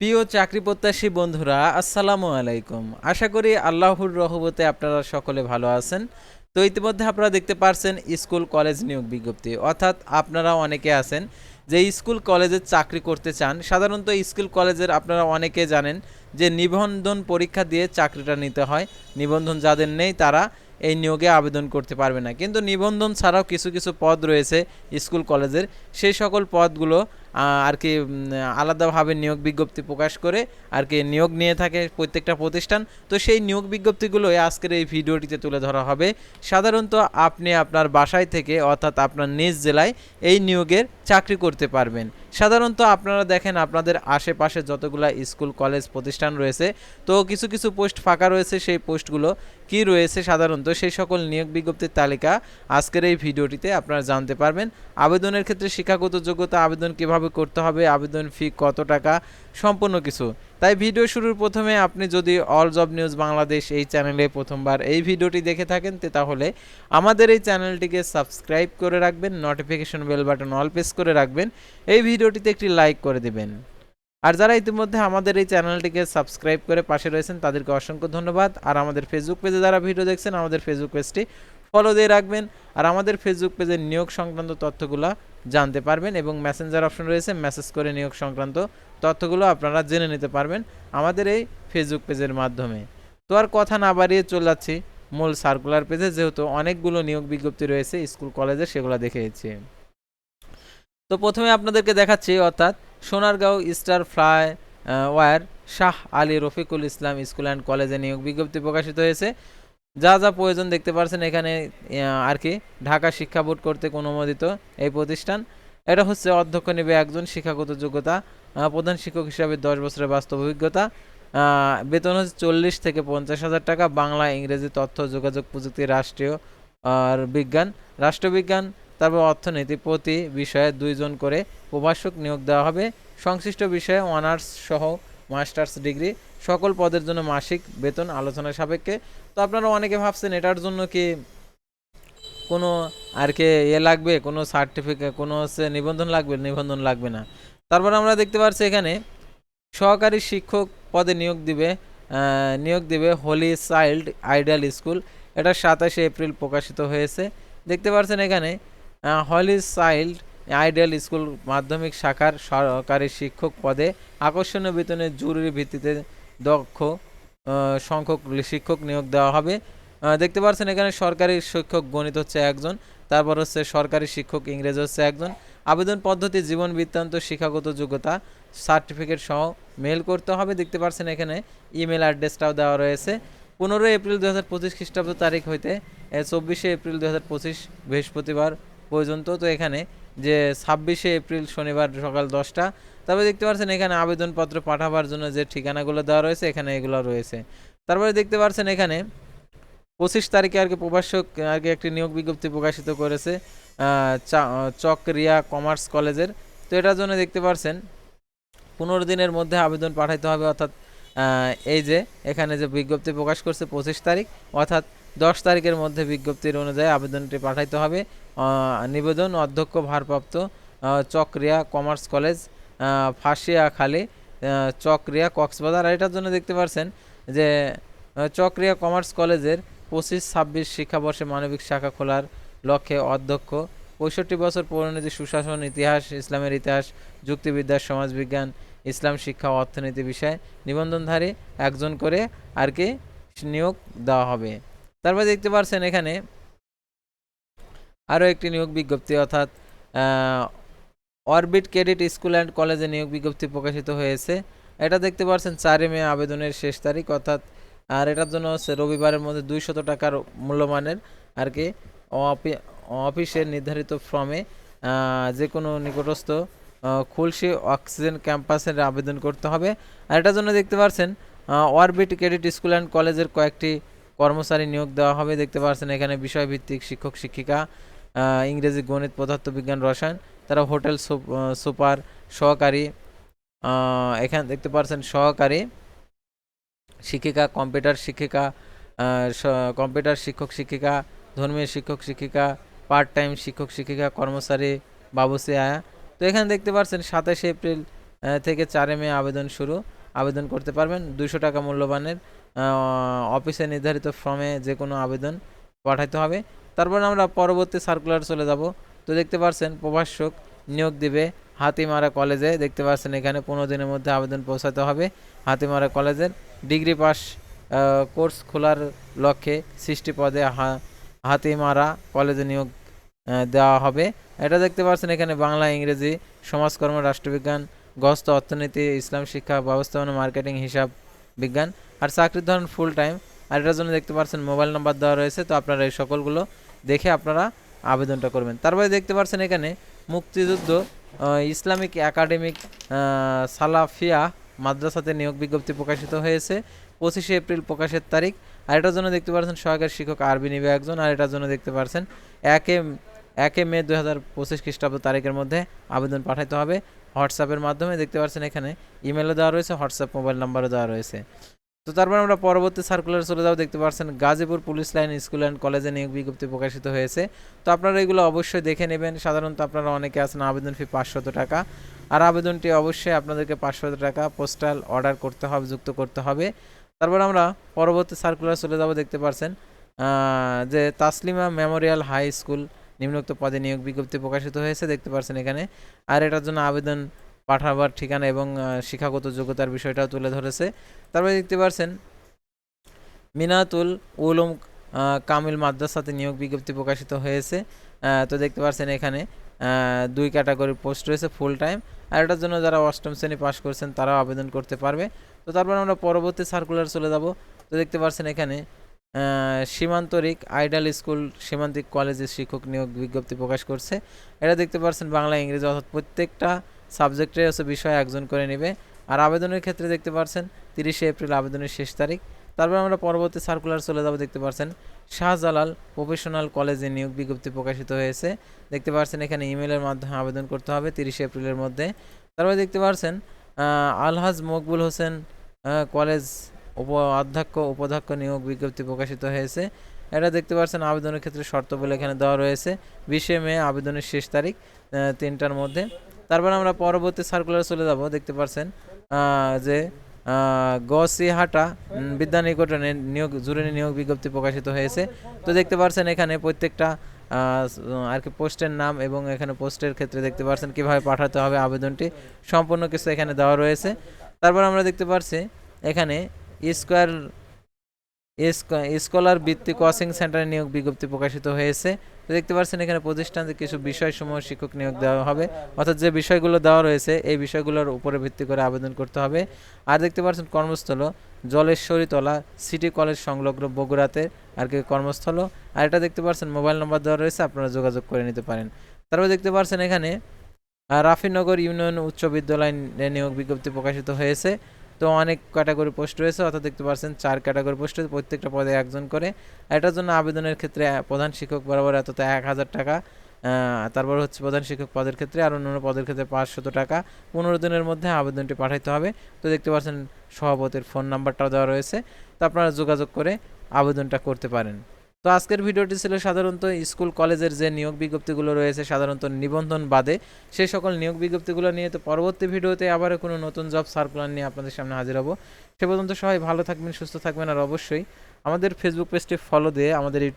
প্রিয় চাকরি প্রত্যাশী বন্ধুরা, আসসালামু আলাইকুম। আশা করি আল্লাহর রহমতে আপনারা সকলে ভালো আছেন। তো ইতিমধ্যে আপনারা দেখতে পারছেন স্কুল কলেজ নিয়োগ বিজ্ঞপ্তি। অর্থাৎ আপনারা অনেকে আছেন যে স্কুল কলেজে চাকরি করতে চান। সাধারণত স্কুল কলেজের আপনারা অনেকে জানেন যে নিবন্ধন পরীক্ষা দিয়ে চাকরিটা নিতে হয়। নিবন্ধন যাদের নেই তারা এই নিয়োগে আবেদন করতে পারবে না। কিন্তু নিবন্ধন ছাড়াও কিছু কিছু পদ রয়েছে স্কুল কলেজের। সেই সকল পদগুলো আর কি আলাদাভাবে নিয়োগ বিজ্ঞপ্তি প্রকাশ করে আর কি নিয়োগ নিয়ে থাকে প্রত্যেকটা প্রতিষ্ঠান। তো সেই নিয়োগ বিজ্ঞপ্তিগুলোই আজকের এই ভিডিওটিতে তুলে ধরা হবে। সাধারণত আপনি আপনার বাসায় থেকে অর্থাৎ আপনার নিজ জেলায় এই নিয়োগের চাকরি করতে পারবেন। সাধারণত আপনারা দেখেন আপনাদের আশেপাশে যতগুলা স্কুল, কলেজ প্রতিষ্ঠান রয়েছে, তো কিছু কিছু পোস্ট ফাঁকা রয়েছে, সেই পোস্টগুলো কি রয়েছে সাধারণত সেই সকল নিয়োগ বিজ্ঞপ্তির তালিকা আজকের এই ভিডিওটিতে আপনারা জানতে পারবেন। আবেদনের ক্ষেত্রে শিক্ষাগত যোগ্যতা আবেদন কীভাবে করতে হবে, আবেদন ফি কত টাকা সম্পূর্ণ কিছু। তাই ভিডিও শুরুর প্রথমে আপনি যদি অল জব নিউজ বাংলাদেশ এই চ্যানেলে প্রথমবার এই ভিডিওটি দেখে থাকেন তাহলে আমাদের এই চ্যানেলটিকে সাবস্ক্রাইব করে রাখবেন notification bell button all press করে রাখবেন, এই ভিডিওটিতে একটি লাইক করে দিবেন। আর যারা ইতিমধ্যে আমাদের এই চ্যানেলটিকে সাবস্ক্রাইব করে পাশে রয়েছেন, তাদেরকে অসংখ্য ধন্যবাদ। আর আমাদের ফেসবুক পেজে যারা ভিডিও দেখছেন, আমাদের ফেসবুক পেজটি ফলো দিয়ে রাখবেন। আর আমাদের ফেসবুক পেজে নিয়োগ সংক্রান্ত তথ্যগুলো জানতে পারবেন এবং মেসেঞ্জার অপশন রয়েছে মেসেজ করে নিয়োগ সংক্রান্ত তথ্যগুলো আপনারা জেনে নিতে পারবেন আমাদের এই ফেসবুক পেজের মাধ্যমে। তো আর কথা না বাড়িয়ে চলে যাচ্ছি মূল সার্কুলার পেজে যেহেতু অনেকগুলো নিয়োগ বিজ্ঞপ্তি রয়েছে স্কুল কলেজে সেগুলো দেখেছি তো প্রথমে আপনাদেরকে দেখাচ্ছি, অর্থাৎ সোনারগাঁও স্টার ফ্লাই ওয়ার শাহ আলী রফিকুল ইসলাম স্কুল অ্যান্ড কলেজে নিয়োগ বিজ্ঞপ্তি প্রকাশিত হয়েছে। যা যা প্রয়োজন দেখতে পারছেন এখানে আর কি। ঢাকা শিক্ষা বোর্ড কর্তৃক অনুমোদিত এই প্রতিষ্ঠান। এটা হচ্ছে অধ্যক্ষ নেবে একজন শিক্ষাগত যোগ্যতা প্রধান শিক্ষক হিসাবে দশ বছরের বাস্তব অভিজ্ঞতা। বেতন হচ্ছে চল্লিশ থেকে পঞ্চাশ হাজার টাকা, বাংলা, ইংরেজি, তথ্য, যোগাযোগ প্রযুক্তি, রাষ্ট্রীয় আর বিজ্ঞান। রাষ্ট্রবিজ্ঞান, তারপর অর্থনীতি প্রতি বিষয়ে দুইজন করে প্রভাষক নিয়োগ দেওয়া হবে। সংশ্লিষ্ট বিষয়ে অনার্স সহ মাস্টার্স ডিগ্রি সকল পদের জন্য মাসিক বেতন আলোচনা সাপেক্ষে। তো আপনারা অনেকে ভাবছেন এটার জন্য কি কোনো আর কি এ লাগবে, কোনো সার্টিফিকেট কোনো হচ্ছে নিবন্ধন লাগবে নিবন্ধন লাগবে না। তারপর আমরা দেখতে পাচ্ছি এখানে সহকারী শিক্ষক পদে নিয়োগ দিবে নিয়োগ দিবে হোলি চাইল্ড আইডিয়াল স্কুল এটা সাতাশে এপ্রিল প্রকাশিত হয়েছে। দেখতে পাচ্ছেন এখানে হলি চাইল্ড আইডিয়াল স্কুল মাধ্যমিক শাখার সহকারী শিক্ষক পদে আকর্ষণীয় বেতনে জরুরি ভিত্তিতে দক্ষ সংখ্যক শিক্ষক নিয়োগ দেওয়া হবে। দেখতে পাচ্ছেন এখানে সরকারি শিক্ষক গণিত হচ্ছে একজন, তারপর হচ্ছে সরকারি শিক্ষক ইংরেজি হচ্ছে একজন। আবেদন পদ্ধতি, জীবন বৃত্তান্ত, শিক্ষাগত যোগ্যতা, সার্টিফিকেট সহ মেল করতে হবে। দেখতে পাচ্ছেন এখানে ইমেল অ্যাড্রেসটাও দেওয়া রয়েছে। পনেরোই এপ্রিল দু হাজার পঁচিশ খ্রিস্টাব্দ তারিখ হইতে চব্বিশে এপ্রিল দু হাজার পঁচিশ বৃহস্পতিবার পর্যন্ত। তো এখানে যে ছাব্বিশে এপ্রিল শনিবার সকাল দশটা। তারপরে দেখতে পাচ্ছেন এখানে আবেদনপত্র পাঠাবার জন্য যে ঠিকানাগুলো দেওয়া রয়েছে, এখানে এগুলো রয়েছে। তারপরে দেখতে পাচ্ছেন এখানে পঁচিশ তারিখে আর কি প্রভাষক আর কি একটি নিয়োগ বিজ্ঞপ্তি প্রকাশিত করেছে চকরিয়া কমার্স কলেজের। তো এটার জন্য দেখতে পাচ্ছেন পনেরো দিনের মধ্যে আবেদন পাঠাইতে হবে, অর্থাৎ এই যে এখানে যে বিজ্ঞপ্তি প্রকাশ করছে পঁচিশ তারিখ, অর্থাৎ দশ তারিখের মধ্যে বিজ্ঞপ্তির অনুযায়ী আবেদনটি পাঠাইতে হবে। নিবেদন, অধ্যক্ষ, ভারপ্রাপ্ত চকরিয়া কমার্স কলেজ ফাঁসিয়াখালী চকরিয়া কক্সবাজার। আর এটার জন্য দেখতে পাচ্ছেন যে চকরিয়া কমার্স কলেজের পঁচিশ, ছাব্বিশ শিক্ষাবর্ষে মানবিক শাখা খোলার লক্ষ্যে অধ্যক্ষ, পঁয়ষট্টি বছর পরিণতি সুশাসন, ইতিহাস, ইসলামের ইতিহাস, যুক্তিবিদ্যা, সমাজবিজ্ঞান, ইসলাম শিক্ষা, অর্থনীতি বিষয়ে নিবন্ধনধারী একজন করে আর কি নিয়োগ দেওয়া হবে। তারপর দেখতে পাচ্ছেন এখানে আরও একটি নিয়োগ বিজ্ঞপ্তি অর্থাৎ অরবিট ক্রেডিট স্কুল অ্যান্ড কলেজে নিয়োগ বিজ্ঞপ্তি প্রকাশিত হয়েছে। এটা দেখতে পাচ্ছেন চারই মে আবেদনের শেষ তারিখ, অর্থাৎ, আর এটার জন্য হচ্ছে রবিবারের মধ্যে দুইশত টাকার মূল্যমানের আর কি অফিসের নির্ধারিত ফর্মে যে কোনো নিকটস্থ খুলশি অক্সিজেন ক্যাম্পাসের আবেদন করতে হবে। আর এটার জন্য দেখতে পাচ্ছেন অরবিট ক্রেডিট স্কুল অ্যান্ড কলেজের কয়েকটি কর্মচারী নিয়োগ দেওয়া হবে। দেখতে পাচ্ছেন এখানে বিষয়ভিত্তিক শিক্ষক শিক্ষিকা ইংরেজি গণিত, পদার্থবিজ্ঞান, রসায়ন, তারা হোটেল সুপ- সুপার, সহকারী এখানে দেখতে পাচ্ছেন সহকারী শিক্ষিকা, কম্পিউটার শিক্ষিকা কম্পিউটার শিক্ষক শিক্ষিকা, ধর্মীয় শিক্ষক শিক্ষিকা পার্ট টাইম শিক্ষক শিক্ষিকা, কর্মচারী বাবুসি আয়া তো এখানে দেখতে পাচ্ছেন সাতাশে এপ্রিল থেকে চারে মে আবেদন শুরু। আবেদন করতে পারবেন দুশো টাকা মূল্যবানের অফিসে নির্ধারিত ফর্মে যে কোনো আবেদন পাঠাতে হবে। তারপর আমরা পরবর্তী সার্কুলার চলে যাব। তো দেখতে পাচ্ছেন প্রভাষক নিয়োগ দিবে হাতিমারা কলেজে দেখতে পাচ্ছেন এখানে পনেরো দিনের মধ্যে আবেদন পৌঁছাতে হবে হাতিমারা কলেজের ডিগ্রি পাস কোর্স খোলার লক্ষ্যে সৃষ্টি পদে হাতিমারা কলেজে নিয়োগ দেওয়া হবে। এটা দেখতে পাচ্ছেন এখানে বাংলা, ইংরেজি, সমাজকর্ম, রাষ্ট্রবিজ্ঞান, গস্ত, অর্থনীতি, ইসলাম শিক্ষা, ব্যবস্থাপনা, মার্কেটিং, হিসাব বিজ্ঞান আর চাকরির ধরন ফুল টাইম আর এটার জন্য দেখতে পাচ্ছেন মোবাইল নাম্বার দেওয়া রয়েছে, তো আপনারা এই সকলগুলো দেখে আপনারা আবেদনটা করবেন। তারপরে দেখতে পাচ্ছেন এখানে মুক্তিযুদ্ধ ইসলামিক একাডেমিক সালাফিয়া মাদ্রাসাতে নিয়োগ বিজ্ঞপ্তি প্রকাশিত হয়েছে পঁচিশে এপ্রিল প্রকাশের তারিখ। আর এটার জন্য দেখতে পাচ্ছেন সহকারী শিক্ষক আরবি নিবে একজন। আর এটার জন্য দেখতে পাচ্ছেন একে একে মে দু হাজার পঁচিশ খ্রিস্টাব্দ তারিখের মধ্যে আবেদন পাঠাতে হবে। হোয়াটসঅ্যাপের মাধ্যমে দেখতে পাচ্ছেন এখানে ইমেলও দেওয়া রয়েছে, হোয়াটসঅ্যাপ মোবাইল নাম্বারও দেওয়া রয়েছে। তো তারপর আমরা পরবর্তী সার্কুলার চলে যাব। দেখতে পাচ্ছেন Gazipur police line school and কলেজে নিয়োগ বিজ্ঞপ্তি প্রকাশিত হয়েছে। তো আপনারা এগুলো অবশ্যই দেখে নেবেন। সাধারণত আপনারা অনেকে আছেন আবেদন ফি পাঁচশত টাকা। আর আবেদনটি অবশ্যই আপনাদেরকে পাঁচশত টাকা পোস্টাল অর্ডার করতে হবে, যুক্ত করতে হবে। তারপর আমরা পরবর্তী সার্কুলার চলে যাব। দেখতে পাচ্ছেন যে তাসলিমা মেমোরিয়াল হাই স্কুল নিম্নোক্ত পদে নিয়োগ বিজ্ঞপ্তি প্রকাশিত হয়েছে। দেখতে পাচ্ছেন এখানে। আর এটার জন্য আবেদন পাঠাবার ঠিকানা এবং শিক্ষাগত যোগ্যতার বিষয়টাও তুলে ধরেছে। তারপরে দেখতে পাচ্ছেন মিনাতুল উলুম কামিল মাদ্রাসাতে নিয়োগ বিজ্ঞপ্তি প্রকাশিত হয়েছে। তো দেখতে পাচ্ছেন এখানে দুই ক্যাটাগরি পোস্ট রয়েছে ফুল টাইম আর এটার জন্য যারা অষ্টম শ্রেণি পাস করছেন, তারাও আবেদন করতে পারবে। তো তারপর আমরা পরবর্তী সার্কুলার চলে যাব। তো দেখতে পাচ্ছেন এখানে সীমান্তরিক আইডাল স্কুল সীমান্তিক কলেজের শিক্ষক নিয়োগ বিজ্ঞপ্তি প্রকাশ করছে। এটা দেখতে পাচ্ছেন বাংলা, ইংরেজি অর্থাৎ প্রত্যেকটা সাবজেক্টে হচ্ছে বিষয় একজন করে নেবে। আর আবেদনের ক্ষেত্রে দেখতে পাচ্ছেন তিরিশে এপ্রিল আবেদনের শেষ তারিখ। তারপর আমরা পরবর্তী সার্কুলার চলে যাব, দেখতে পাচ্ছেন শাহজালাল প্রফেশনাল কলেজে নিয়োগ বিজ্ঞপ্তি প্রকাশিত হয়েছে। দেখতে পাচ্ছেন এখানে ইমেলের মাধ্যমে আবেদন করতে হবে, তিরিশে এপ্রিলের মধ্যে। তারপরে দেখতে পাচ্ছেন আলহাজ মকবুল হোসেন কলেজ উপ অধ্যক্ষ, উপাধ্যক্ষ নিয়োগ বিজ্ঞপ্তি প্রকাশিত হয়েছে। এটা দেখতে পাচ্ছেন আবেদনের ক্ষেত্রে শর্ত বলে এখানে দেওয়া রয়েছে। বিশে মে আবেদনের শেষ তারিখ তিনটার মধ্যে। তারপর আমরা পরবর্তী সার্কুলার চলে যাব, দেখতে পাচ্ছেন যে গসিহাটা বিদ্যা নিকটনে নিয়োগ জরুরি নিয়োগ বিজ্ঞপ্তি প্রকাশিত হয়েছে। তো দেখতে পাচ্ছেন এখানে প্রত্যেকটা আর কি পোস্টের নাম এবং এখানে পোস্টের ক্ষেত্রে দেখতে পাচ্ছেন কীভাবে পাঠাতে হবে আবেদনটি, সম্পূর্ণ কিছু এখানে দেওয়া রয়েছে। তারপর আমরা দেখতে পাচ্ছি এখানে স্কোয়ার স্কলার ভিত্তিক কোচিং সেন্টারে নিয়োগ বিজ্ঞপ্তি প্রকাশিত হয়েছে। দেখতে পাচ্ছেন এখানে প্রতিষ্ঠানে কিছু বিষয়সমূহ শিক্ষক নিয়োগ দেওয়া হবে, অর্থাৎ যে বিষয়গুলো দেওয়া রয়েছে, এই বিষয়গুলোর উপরে ভিত্তি করে আবেদন করতে হবে। আর দেখতে পাচ্ছেন কর্মস্থল জলেশ্বরীতলা সিটি কলেজ সংলগ্ন বগুড়াতে আর কি কর্মস্থল। আর এটা দেখতে পাচ্ছেন মোবাইল নম্বর দেওয়া রয়েছে, আপনারা যোগাযোগ করে নিতে পারেন। তারপর দেখতে পাচ্ছেন এখানে রাফিনগর ইউনিয়ন উচ্চ বিদ্যালয় নিয়োগ বিজ্ঞপ্তি প্রকাশিত হয়েছে। তো অনেক ক্যাটাগরি পোস্ট রয়েছে, অর্থাৎ দেখতে পাচ্ছেন চার ক্যাটাগরি পোস্ট রয়েছে, প্রত্যেকটা পদে একজন করে। এটার জন্য আবেদনের ক্ষেত্রে প্রধান শিক্ষক বরাবর এত এক হাজার টাকা তারপর হচ্ছে প্রধান শিক্ষক পদের ক্ষেত্রে আর অন্যান্য পদের ক্ষেত্রে পাঁচশত টাকা, পনেরো দিনের মধ্যে আবেদনটি পাঠাইতে হবে। তো দেখতে পাচ্ছেন সভাপতির ফোন নাম্বারটাও দেওয়া রয়েছে। তো আপনারা যোগাযোগ করে আবেদনটা করতে পারেন। তো আজকের ভিডিওটি ছিল সাধারণত স্কুল, কলেজের যে নিয়োগ বিজ্ঞপ্তিগুলো রয়েছে সাধারণত নিবন্ধন বাদে। সেই সকল নিয়োগ বিজ্ঞপ্তিগুলো নিয়ে তো পরবর্তী ভিডিওতে আবারও কোনো নতুন জব সার্কুলার নিয়ে আপনাদের সামনে হাজির হব। সে পর্যন্ত সবাই ভালো থাকবেন, সুস্থ থাকবেন আর অবশ্যই আমাদের ফেসবুক পেজটি ফলো দিয়ে আমাদের ইউটিউব